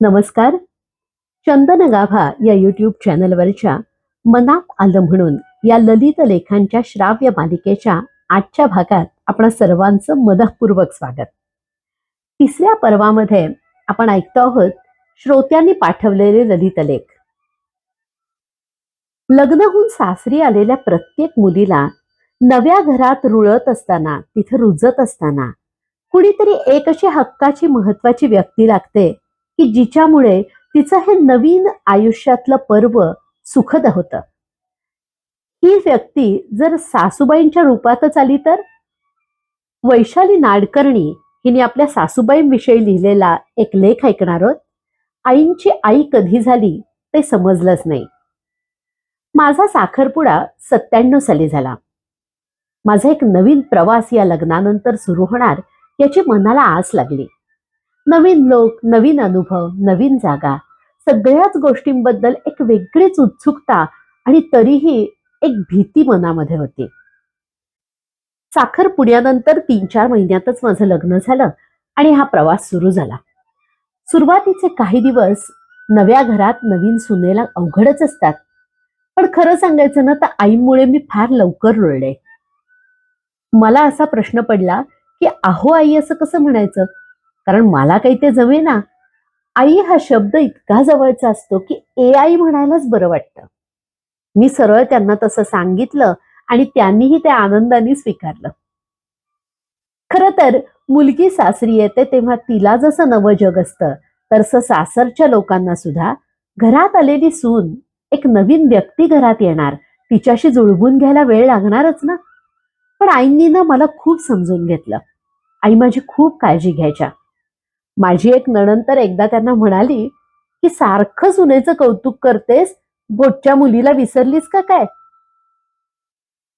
नमस्कार. चंदन गाभा या युट्यूब चॅनलवरच्या मनात आलं म्हणून या ललित लेखांच्या श्राव्य मालिकेच्या आजच्या भागात आपण सर्वांचं मदपूर्वक स्वागत. तिसऱ्या पर्वामध्ये आपण ऐकतो आहोत श्रोत्यांनी पाठवलेले ललित लेख. लग्नहून सासरी आलेल्या प्रत्येक मुलीला नव्या घरात रुळत असताना तिथं रुजत असताना कुणीतरी एक अशी हक्काची महत्वाची व्यक्ती लागते की जिच्यामुळे तिचं हे नवीन आयुष्यातलं पर्व सुखद होतं. ही व्यक्ती जर सासूबाईंच्या रूपातच आली तर? वैशाली नाडकर्णी हिने आपल्या सासूबाईंविषयी लिहिलेला एक लेख ऐकणार आहोत. आईंची आई कधी झाली ते समजलंच नाही. माझा साखरपुडा सत्त्याण्णव साली झाला. माझा एक नवीन प्रवास या लग्नानंतर सुरू होणार याची मनाला आस लागली. नवीन लोक नवीन अनुभव नवीन जागा. सगळ्याच गोष्टींबद्दल एक वेगळीच उत्सुकता आणि तरीही एक भीती मनामध्ये होती. साखर पुण्यानंतर तीन चार महिन्यातच माझं लग्न झालं आणि हा प्रवास सुरू झाला. सुरुवातीचे काही दिवस नव्या घरात नवीन सुनेला अवघडच असतात. पण खरं सांगायचं ना तर आईमुळे मी फार लवकर रुळले. मला असा प्रश्न पडला की अहो आई असं कसं म्हणायचं? कारण मला काही ते जमेना. आई हा शब्द इतका जवळचा असतो की ए आई म्हणायलाच बरं वाटतं. मी सरळ त्यांना तसं सांगितलं आणि त्यांनीही ते आनंदाने स्वीकारलं. खर तर मुलगी सासरी येते तेव्हा तिला जसं नवं जग असतं तसं सासरच्या लोकांना सुद्धा घरात आलेली सून एक नवीन व्यक्ती घरात येणार तिच्याशी जुळवून घ्यायला वेळ लागणारच ना? पण आईंनी ना मला खूप समजून घेतलं. आई माझी खूप काळजी घ्यायच्या. माझी एक नणन तर एकदा त्यांना म्हणाली की सारखं सुनेचं कौतुक करतेस बोटच्या मुलीला विसरलीस का काय?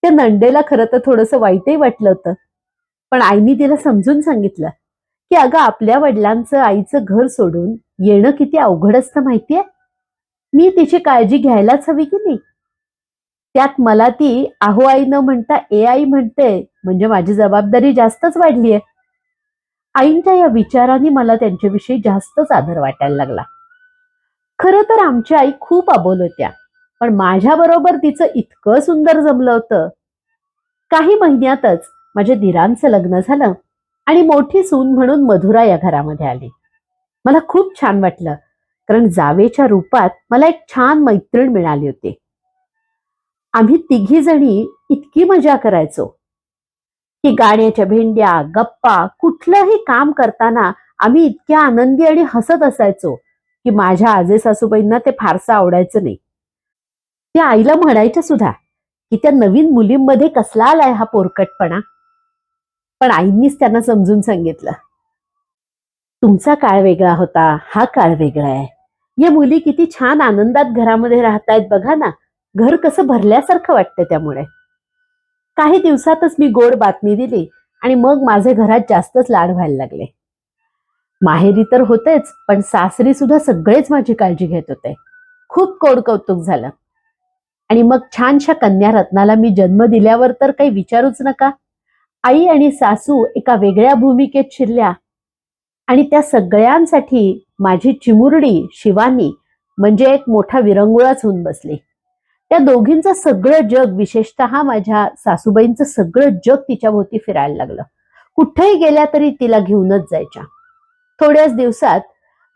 त्या नंडेला खरं तर थोडस वाईटही वाटलं होतं. पण आईनी तिला समजून सांगितलं की अगं आपल्या वडिलांचं आईचं घर सोडून येणं किती अवघड असतं माहितीये? मी तिची काळजी घ्यायलाच हवी की नाही? त्यात मला ती आहो आई न म्हणता ए आई म्हणते म्हणजे माझी जबाबदारी जास्तच वाढली आहे आईंच्या या विचारांनी मला त्यांच्याविषयी जास्तच आदर वाटायला लागला. खरं तर आमची आई खूप अबोल होत्या पण माझ्या बरोबर तिचं इतकं सुंदर जमलं होतं. काही महिन्यातच माझ्या दिरांचं लग्न झालं आणि मोठी सून म्हणून मधुरा या घरामध्ये आली. मला खूप छान वाटलं कारण जावेच्या रूपात मला एक छान मैत्रीण मिळाली होती. आम्ही तिघी जणी इतकी मजा करायचो. की गाण्याच्या भेंड्या गप्पा कुठलंही काम करताना आम्ही इतक्या आनंदी आणि हसत असायचो की माझ्या आजे सासूबाईंना ते फारसं आवडायचं नाही. त्या आईला म्हणायच्या सुद्धा की त्या नवीन मुलींमध्ये कसला आलाय हा पोरकटपणा? पण आईंनीच त्यांना समजून सांगितलं. तुमचा काळ वेगळा होता हा काळ वेगळा आहे. या मुली किती छान आनंदात घरामध्ये राहतायत बघा ना. घर कसं भरल्यासारखं वाटतं त्यामुळे. काही दिवसातच मी गोड बातमी दिली आणि मग माझे घरात जास्तच लाड व्हायला लागले. माहेरी तर होतेच पण सासरी सुद्धा सगळेच माझी काळजी घेत होते. खूप कोड कौतुक झालं. आणि मग छानशा कन्या रत्नाला मी जन्म दिल्यावर तर काही विचारूच नका. आई आणि सासू एका वेगळ्या भूमिकेत शिरल्या. आणि त्या सगळ्यांसाठी माझी चिमुरडी शिवानी म्हणजे एक मोठा विरंगुळाच होऊन बसली. त्या दोघींचं सगळं जग विशेषतः माझ्या सासूबाईंचं सगळं जग तिच्या भोवती फिरायला लागलं. कुठेही गेल्या तरी तिला घेऊनच जायच्या. थोड्याच दिवसात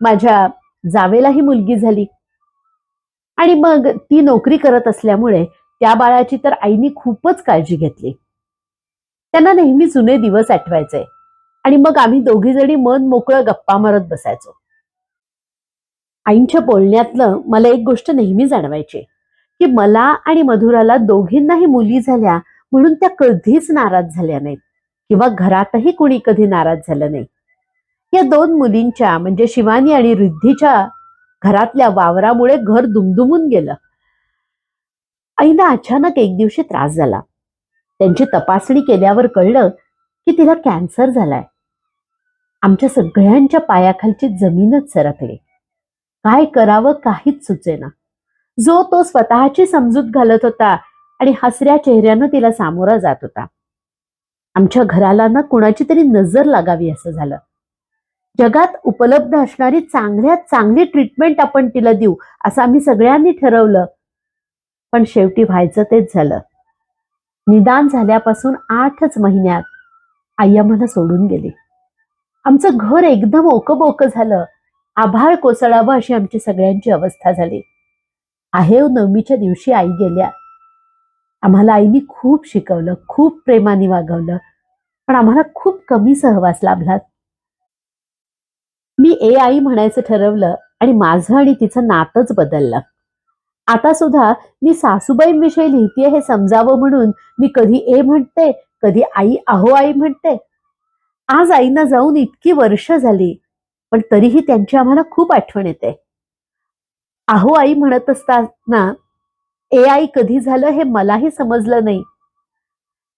माझ्या जावेलाही मुलगी झाली. आणि मग ती नोकरी करत असल्यामुळे त्या बाळाची तर आईनी खूपच काळजी घेतली. त्यांना नेहमी जुने दिवस आठवायचे. आणि मग आम्ही दोघी जणी मन मोकळं गप्पा मारत बसायचो. आईंच्या बोलण्यातलं मला एक गोष्ट नेहमी जाणवायची. की मला आणि मधुराला दोघींनाही मुली झाल्या म्हणून त्या कधीच नाराज झाल्या नाहीत. किंवा घरातही कुणी कधी नाराज झालं नाही. या दोन मुलींच्या म्हणजे शिवानी आणि रिद्धीच्या घरातल्या वावरामुळे घर दुमदुमून गेलं. आईला अचानक एक दिवशी त्रास झाला. त्यांची तपासणी केल्यावर कळलं की तिला कॅन्सर झालाय. आमच्या सगळ्यांच्या पायाखालची जमीनच सरकली. काय करावं काहीच सुचेना. जो तो स्वतःची समजूत घालत होता आणि हसऱ्या चेहऱ्यानं तिला सामोरा जात होता. आमच्या घराला ना कुणाची तरी नजर लागावी असं झालं. जगात उपलब्ध असणारी चांगल्यात चांगली ट्रीटमेंट आपण तिला देऊ असं आम्ही सगळ्यांनी ठरवलं. पण शेवटी व्हायचं तेच झालं. निदान झाल्यापासून आठच महिन्यात आई आम्हाला सोडून गेली. आमचं घर एकदम ओकबोक झालं. आभाळ कोसळावं अशी आमची सगळ्यांची अवस्था झाली. आहेव नवमीच्या दिवशी आई गेल्या. आम्हाला आईने खूप शिकवलं खूप प्रेमाने वागवलं पण आम्हाला खूप कमी सहवास लाभला. मी ए आई म्हणायचं ठरवलं आणि माझं आणि तिचं नातंच बदललं. आता सुद्धा मी सासूबाईंविषयी लिहिते हे समजावं म्हणून मी कधी ए म्हणते कधी आई अहो आई म्हणते. आज आईना जाऊन इतकी वर्ष झाली पण तरीही त्यांची आम्हाला खूप आठवण येते. अहो आई म्हणत असताना ए आई कधी झालं हे मलाही समजलं नाही.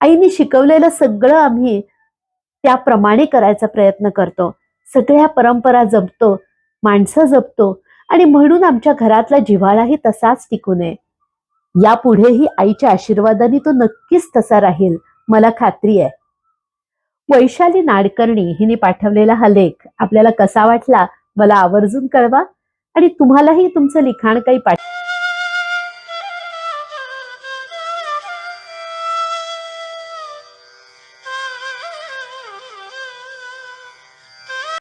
आईने शिकवलेलं सगळं आम्ही त्याप्रमाणे करायचा प्रयत्न करतो. सगळ्या परंपरा जपतो माणसं जपतो आणि म्हणून आमच्या घरातला जिव्हाळाही तसाच टिकू नये. यापुढेही आईच्या आशीर्वादाने तो नक्कीच तसा राहील मला खात्री आहे. वैशाली नाडकर्णी हिने पाठवलेला हा लेख आपल्याला कसा वाटला मला आवर्जून कळवा. आणि तुम्हालाही तुमचं लिखाण काही पाठ